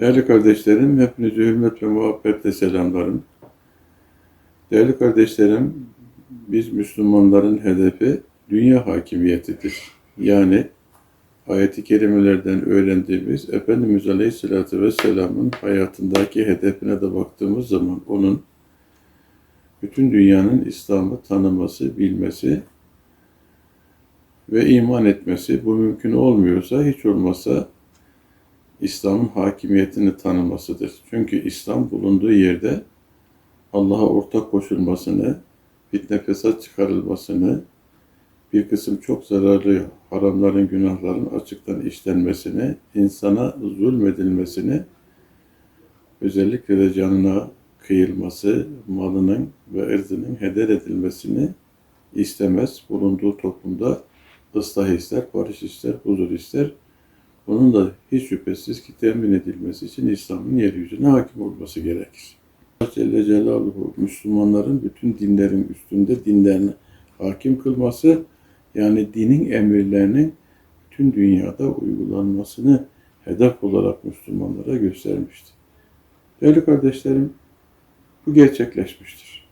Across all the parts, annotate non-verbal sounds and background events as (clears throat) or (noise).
Değerli kardeşlerim, hepinizi hürmet ve muhabbetle selamlarım. Değerli kardeşlerim, biz Müslümanların hedefi dünya hakimiyetidir. Yani ayet-i kerimelerden öğrendiğimiz Efendimiz Aleyhisselatü Vesselam'ın hayatındaki hedefine de baktığımız zaman onun bütün dünyanın İslam'ı tanıması, bilmesi ve iman etmesi bu mümkün olmuyorsa hiç olmazsa İslam'ın hakimiyetini tanımasıdır. Çünkü İslam bulunduğu yerde Allah'a ortak koşulmasını, fitne fesat çıkarılmasını, bir kısım çok zararlı haramların, günahların açıktan işlenmesini, insana zulmedilmesini, özellikle de canına kıyılması, malının ve ırzının heder edilmesini istemez. Bulunduğu toplumda ıslah ister, barış ister, huzur ister. Bunun da hiç şüphesiz ki temin edilmesi için İslam'ın yeryüzüne hakim olması gerekir. Allah Celle Celaluhu Müslümanların bütün dinlerin üstünde dinlerini hakim kılması, yani dinin emirlerinin bütün dünyada uygulanmasını hedef olarak Müslümanlara göstermişti. Değerli kardeşlerim, bu gerçekleşmiştir.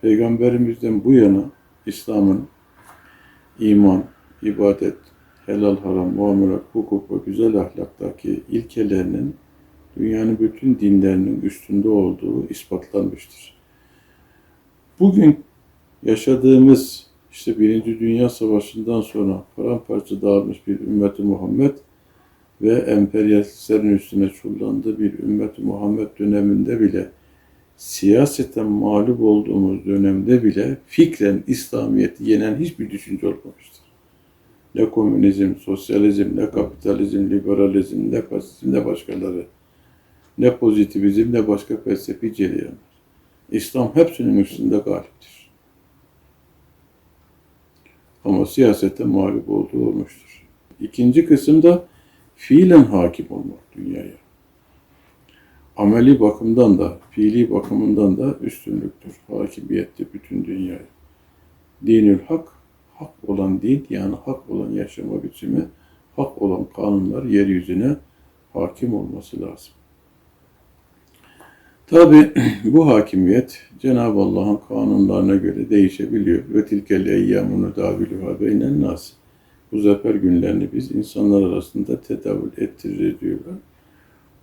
Peygamberimizden bu yana İslam'ın iman, ibadet, helal haram, muamelat, hukuk ve güzel ahlaktaki ilkelerinin dünyanın bütün dinlerinin üstünde olduğu ispatlanmıştır. Bugün yaşadığımız işte Birinci Dünya Savaşı'ndan sonra paramparça dağılmış bir ümmeti Muhammed ve emperyalistlerin üstüne çullandığı bir ümmeti Muhammed döneminde bile siyaseten mağlup olduğumuz dönemde bile fikren İslamiyet'i yenen hiçbir düşünce olmamıştır. Ne komünizm, sosyalizm, ne kapitalizm, liberalizm, ne fasizm, ne başkaları. Ne pozitivizm, ne başka felsefi cereyanlar. İslam hepsinin üstünde galiptir. Ama siyasette mağlup olduğu olmuştur. İkinci kısımda fiilen hakim olmak dünyaya. Ameli bakımdan da, fiili bakımından da üstünlüktür. Hakimiyette bütün dünyaya. Dinül hak, hak olan din yani hak olan yaşama biçimi, hak olan kanunlar yeryüzüne hakim olması lazım. Tabi (clears throat) bu hakimiyet Cenab-ı Allah'ın kanunlarına göre değişebiliyor. Ve tilkel eyyâmunu dâvilühâ beynen nas. Bu zafer günlerini biz insanlar arasında tedavül ettirir diyorlar.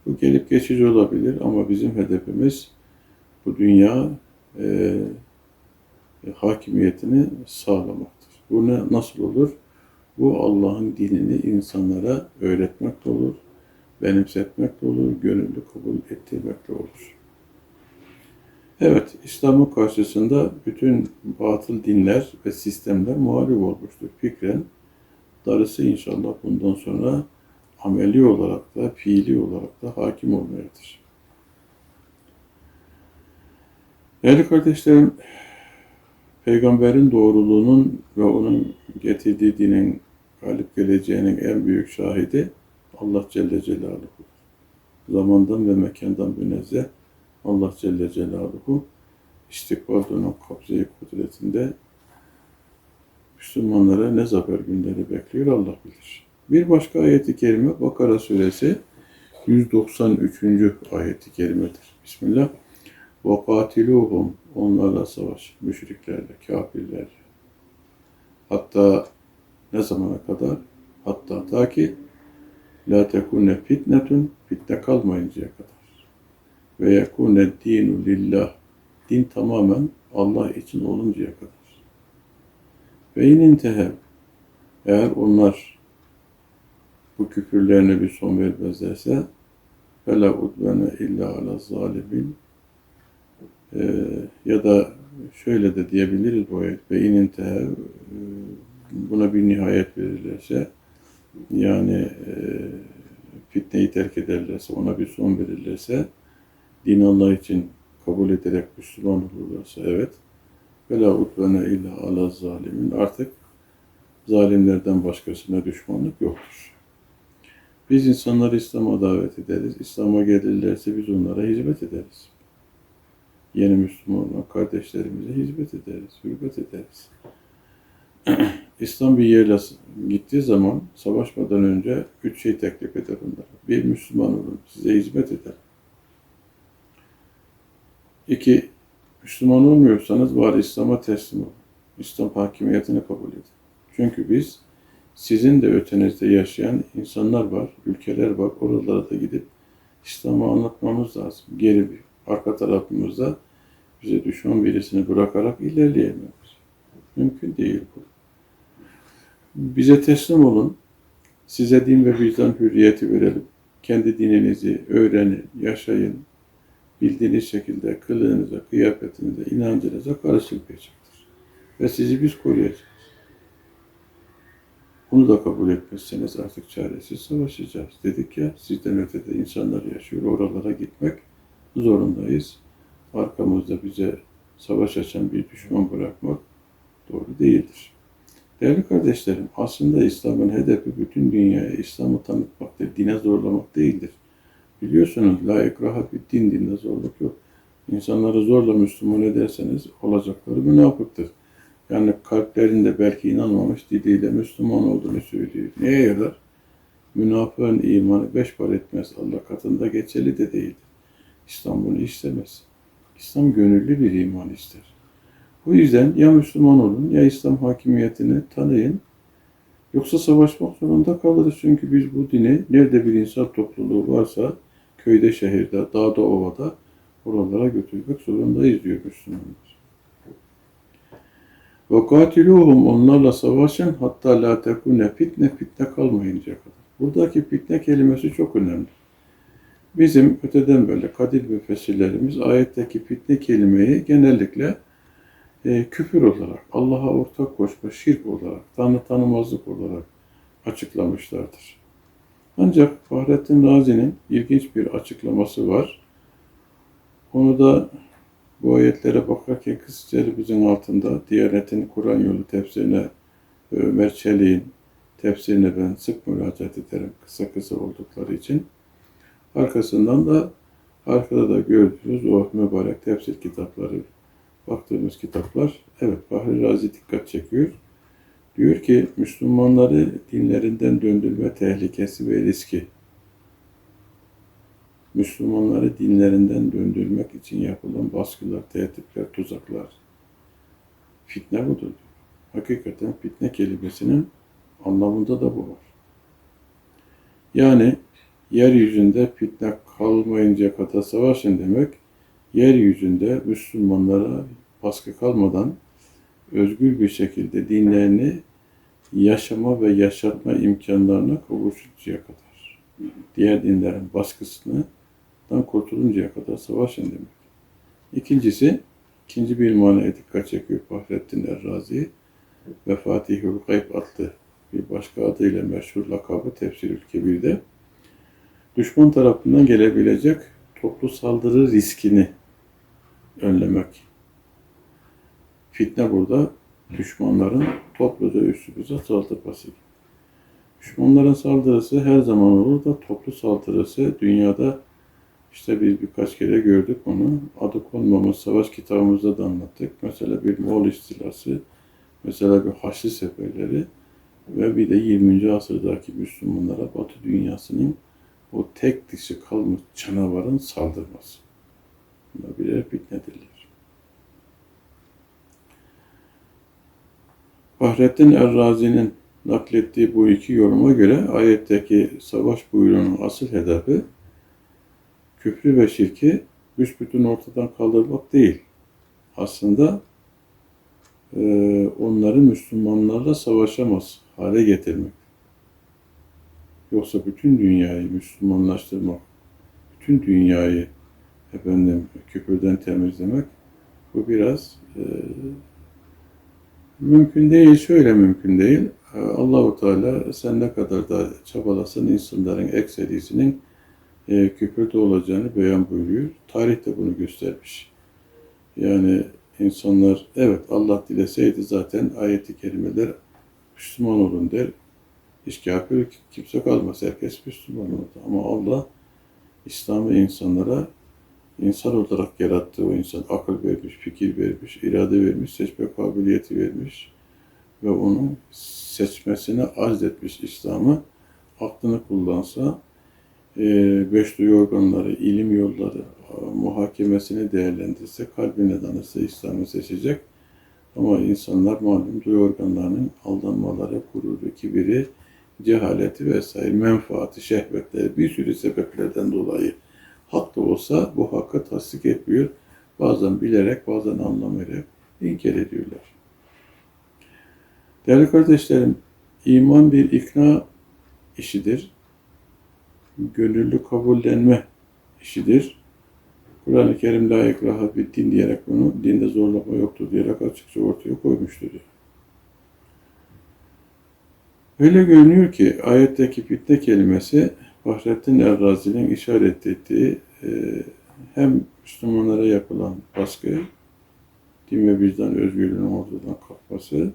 Bu gelip geçici olabilir ama bizim hedefimiz bu dünya e, hakimiyetini sağlamaktır. Bu ne, nasıl olur? Bu Allah'ın dinini insanlara öğretmekle olur, benimsetmekle olur, gönüllü kabul ettirmekle olur. Evet, İslam'ın karşısında bütün batıl dinler ve sistemler muhalif olmuştur fikren. Darısı inşallah bundan sonra ameli olarak da, fiili olarak da hakim olmayadır. Değerli kardeşlerim, Peygamberin doğruluğunun ve onun getirdiği dinin galip geleceğinin en büyük şahidi Allah Celle Celaluhu. Zamandan ve mekandan münezzeh Allah Celle Celaluhu istikbal dönem kabze kudretinde Müslümanlara ne zafer günleri bekliyor Allah bilir. Bir başka ayeti kerime Bakara suresi 193. ayeti kerimedir. Bismillah. وَقَاتِلُوهُمْ Onlarla savaş, müşriklerle, kafirlerle. Hatta ne zamana kadar? Hatta ta ki la tekune fitnetun fitne kalmayıncaya kadar. Ve yekune dinu lillah din tamamen Allah için oluncaya kadar. Ve in intehev eğer onlar bu küfürlerine bir son vermezlerse فَلَا اُدْوَنَ illa ala zalimin ee, ya da şöyle de diyebiliriz bu ayet ve inintehe buna bir nihayet verirlerse yani e, fitneyi terk ederlerse ona bir son verirlerse din Allah için kabul ederek Müslüman olurlarsa evet ve la illa ala zalimin artık zalimlerden başkasına düşmanlık yoktur. Biz insanları İslam'a davet ederiz. İslam'a gelirlerse biz onlara hizmet ederiz yeni Müslüman olan kardeşlerimize hizmet ederiz, hürmet ederiz. (clears throat) İslam bir yerle gittiği zaman savaşmadan önce üç şey teklif eder onlara. Bir, Müslüman olun, size hizmet eder. İki, Müslüman olmuyorsanız var İslam'a teslim olun. İslam hakimiyetini kabul edin. Çünkü biz sizin de ötenizde yaşayan insanlar var, ülkeler var. Oralara da gidip İslam'ı anlatmamız lazım. Geri bir arka tarafımızda bize düşman birisini bırakarak ilerleyemeyiz. Mümkün değil bu. Bize teslim olun. Size din ve vicdan hürriyeti verelim. Kendi dininizi öğrenin, yaşayın. Bildiğiniz şekilde kılığınıza, kıyafetinize, inancınıza karışılmayacaktır. Ve sizi biz koruyacağız. Bunu da kabul etmezseniz artık çaresiz savaşacağız. Dedik ya sizden ötede insanlar yaşıyor. Oralara gitmek zorundayız. Arkamızda bize savaş açan bir düşman bırakmak doğru değildir. Değerli kardeşlerim, aslında İslam'ın hedefi bütün dünyaya İslam'ı tanıtmaktır, dine zorlamak değildir. Biliyorsunuz la ikraha bir din, dinde zorluk yok. İnsanları zorla Müslüman ederseniz olacakları münafıktır. Yani kalplerinde belki inanmamış diliyle Müslüman olduğunu söylüyor. Neye yarar? Münafığın imanı beş par etmez. Allah katında geçerli de değildir. İslam bunu istemez. İslam gönüllü bir iman ister. Bu yüzden ya Müslüman olun ya İslam hakimiyetini tanıyın. Yoksa savaşmak zorunda kalırız. Çünkü biz bu dini nerede bir insan topluluğu varsa köyde, şehirde, dağda, ovada oralara götürmek zorundayız diyor Müslümanlar. Katiluhum onlarla savaşın hatta la tekune fitne fitne kalmayıncaya kadar. Buradaki fitne kelimesi çok önemli. Bizim öteden böyle kadir müfessirlerimiz ayetteki fitne kelimeyi genellikle e, küfür olarak, Allah'a ortak koşma, şirk olarak, tanrı tanımazlık olarak açıklamışlardır. Ancak Fahrettin Razi'nin ilginç bir açıklaması var. Onu da bu ayetlere bakarken kısaca altında Diyanet'in Kur'an yolu tefsirine Ömer Çelik'in tefsirine ben sık müracaat ederim kısa kısa oldukları için. Arkasından da arkada da gördüğünüz o mübarek tefsir kitapları baktığımız kitaplar evet Fahri Razi dikkat çekiyor. Diyor ki Müslümanları dinlerinden döndürme tehlikesi ve riski. Müslümanları dinlerinden döndürmek için yapılan baskılar, tehditler, tuzaklar. Fitne budur. Hakikaten fitne kelimesinin anlamında da bu var. Yani yeryüzünde fitne kalmayınca kadar savaşın demek, yeryüzünde Müslümanlara baskı kalmadan özgür bir şekilde dinlerini yaşama ve yaşatma imkanlarına kavuşuncaya kadar. Diğer dinlerin baskısından kurtuluncaya kadar savaşın demek. İkincisi, ikinci bir manaya dikkat çekiyor Fahrettin Errazi ve Fatihül Gayb adlı bir başka adıyla meşhur lakabı Tefsirül Kebir'de düşman tarafından gelebilecek toplu saldırı riskini önlemek. Fitne burada düşmanların topluca üstümüze saldırması. Düşmanların saldırısı her zaman olur da toplu saldırısı dünyada işte biz birkaç kere gördük onu. Adı konmamış savaş kitabımızda da anlattık. Mesela bir Moğol istilası, mesela bir Haçlı seferleri ve bir de 20. asırdaki Müslümanlara Batı dünyasının o tek dişi kalmış canavarın saldırması. Bunlar birer fitnedirler. Fahrettin Errazi'nin naklettiği bu iki yoruma göre ayetteki savaş buyruğunun asıl hedefi küfrü ve şirki büsbütün ortadan kaldırmak değil. Aslında e, onları Müslümanlarla savaşamaz hale getirmek. Yoksa bütün dünyayı Müslümanlaştırmak, bütün dünyayı efendim küfürden temizlemek bu biraz e, mümkün değil, şöyle mümkün değil. Allahu Teala sen ne kadar da çabalasın insanların ekserisinin e, küfürde olacağını beyan buyuruyor. Tarih de bunu göstermiş. Yani insanlar evet Allah dileseydi zaten ayeti kerimeler Müslüman olun der. Hiç kafir kimse kalmaz. Herkes Müslüman oldu. Ama Allah İslam'ı insanlara insan olarak yarattığı o insan akıl vermiş, fikir vermiş, irade vermiş, seçme kabiliyeti vermiş. ve onu seçmesine arz etmiş İslam'ı aklını kullansa e, beş duyu organları, ilim yolları e, muhakemesini değerlendirse, kalbine danırsa İslam'ı seçecek. Ama insanlar malum duyu organlarının aldanmaları, gururu, kibiri, cehaleti vesaire, menfaati, şehvetleri bir sürü sebeplerden dolayı haklı olsa bu hakkı tasdik etmiyor. Bazen bilerek, bazen anlamayarak inkar ediyorlar. Değerli kardeşlerim, iman bir ikna işidir. Gönüllü kabullenme işidir. Kur'an-ı Kerim la ikraha bir din diyerek bunu dinde zorlama yoktur diyerek açıkça ortaya koymuştur. Öyle görünüyor ki ayetteki fitne kelimesi Fahrettin Errazi'nin işaret ettiği e, hem Müslümanlara yapılan baskı, din ve vicdan özgürlüğünün ortadan kalkması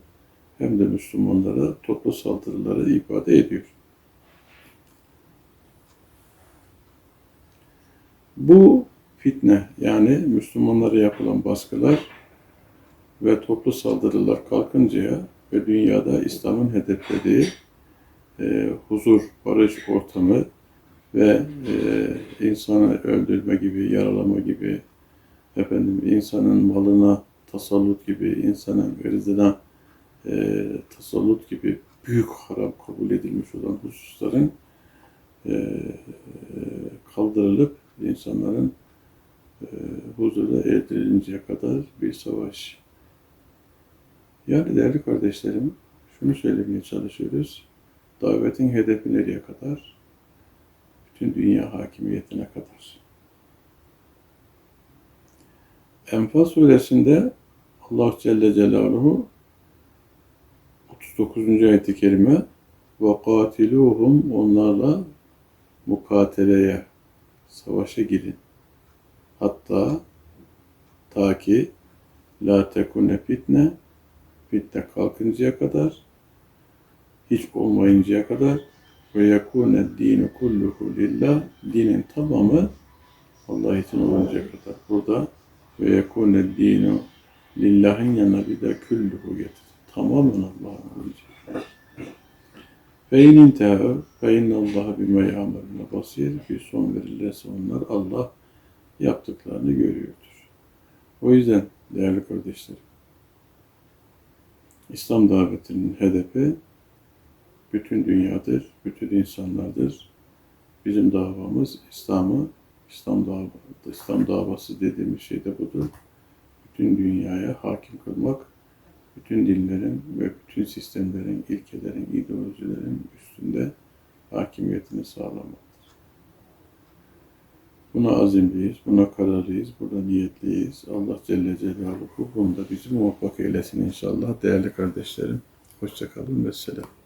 hem de Müslümanlara toplu saldırıları ifade ediyor. Bu fitne yani Müslümanlara yapılan baskılar ve toplu saldırılar kalkıncaya ve dünyada İslam'ın hedeflediği e, huzur, barış ortamı ve e, insanı öldürme gibi, yaralama gibi, efendim insanın malına tasallut gibi, insanın ırzına e, tasallut gibi büyük haram kabul edilmiş olan hususların e, kaldırılıp insanların e, huzura erdirinceye kadar bir savaş. Yani değerli kardeşlerim, şunu söylemeye çalışıyoruz. Davetin hedefi nereye kadar? Bütün dünya hakimiyetine kadar. Enfal suresinde Allah Celle Celaluhu 39. ayet-i kerime ve onlarla mukateleye savaşa girin. Hatta ta ki la tekune fitne fitne kalkıncaya kadar hiç olmayıncaya kadar ve yekune dinu kulluhu lillah dinin tamamı Allah için oluncaya kadar. Burada ve yekune dinu lillahin yanına bir de külluhu getir. Tamamen Allah'ın olacak. Fe in intehâ fe innallâhe bime yâmelûne basîr. Bir son verirlerse onlar Allah yaptıklarını görüyordur. O yüzden değerli kardeşlerim, İslam davetinin hedefi bütün dünyadır, bütün insanlardır. Bizim davamız İslam'ı, İslam davası, İslam davası dediğimiz şey de budur. Bütün dünyaya hakim kılmak, bütün dinlerin ve bütün sistemlerin, ilkelerin, ideolojilerin üstünde hakimiyetini sağlamaktır. Buna azimliyiz, buna kararlıyız, burada niyetliyiz. Allah Celle Celaluhu bunda bizi muvaffak eylesin inşallah. Değerli kardeşlerim, hoşçakalın ve selam.